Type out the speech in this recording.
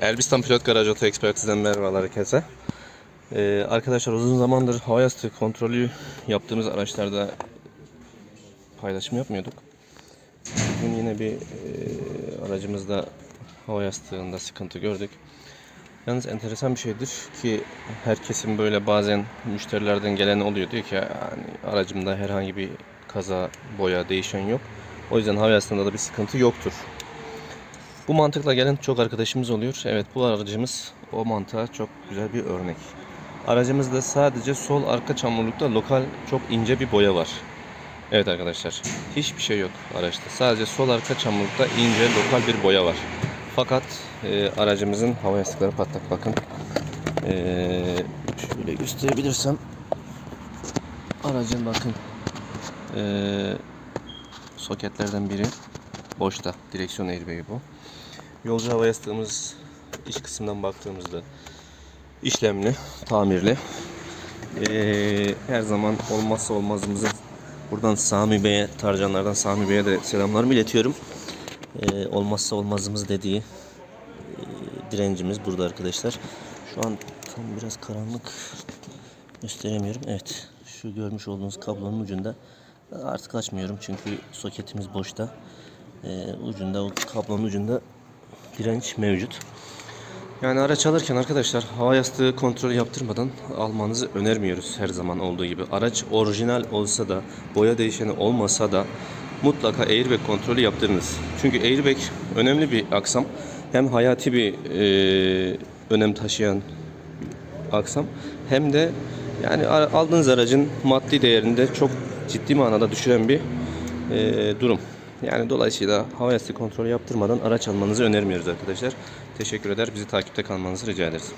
Elbistan Pilot Garaj Oto Ekspertizden merhabalar herkese. Ee, arkadaşlar uzun zamandır hava yastığı kontrolü yaptığımız araçlarda paylaşım yapmıyorduk. Bugün yine bir e, aracımızda hava yastığında sıkıntı gördük. Yalnız enteresan bir şeydir ki herkesin böyle bazen müşterilerden gelen oluyor diyor ki yani aracımda herhangi bir kaza, boya, değişen yok. O yüzden hava yastığında da bir sıkıntı yoktur. Bu mantıkla gelen çok arkadaşımız oluyor. Evet bu aracımız o mantığa çok güzel bir örnek. Aracımızda sadece sol arka çamurlukta lokal çok ince bir boya var. Evet arkadaşlar hiçbir şey yok araçta. Sadece sol arka çamurlukta ince lokal bir boya var. Fakat e, aracımızın hava yastıkları patlak bakın. E, şöyle gösterebilirsem aracın bakın e, soketlerden biri boşta. Direksiyon airbag'i bu. Yolcu hava yastığımız iç kısımdan baktığımızda işlemli, tamirli. Ee, her zaman olmazsa olmazımızı buradan Sami Bey'e, Tarcanlardan Sami Bey'e de selamlarımı iletiyorum. Ee, olmazsa olmazımız dediği e, direncimiz burada arkadaşlar. Şu an tam biraz karanlık gösteremiyorum. Evet, şu görmüş olduğunuz kablonun ucunda artık açmıyorum çünkü soketimiz boşta. Ee, ucunda o kablonun ucunda direnç mevcut. Yani araç alırken arkadaşlar hava yastığı kontrolü yaptırmadan almanızı önermiyoruz her zaman olduğu gibi. Araç orijinal olsa da boya değişeni olmasa da mutlaka airbag kontrolü yaptırınız. Çünkü airbag önemli bir aksam. Hem hayati bir e, önem taşıyan aksam hem de yani aldığınız aracın maddi değerinde çok ciddi manada düşüren bir e, durum. Yani dolayısıyla hava yastığı kontrolü yaptırmadan araç almanızı önermiyoruz arkadaşlar. Teşekkür eder. Bizi takipte kalmanızı rica ederiz.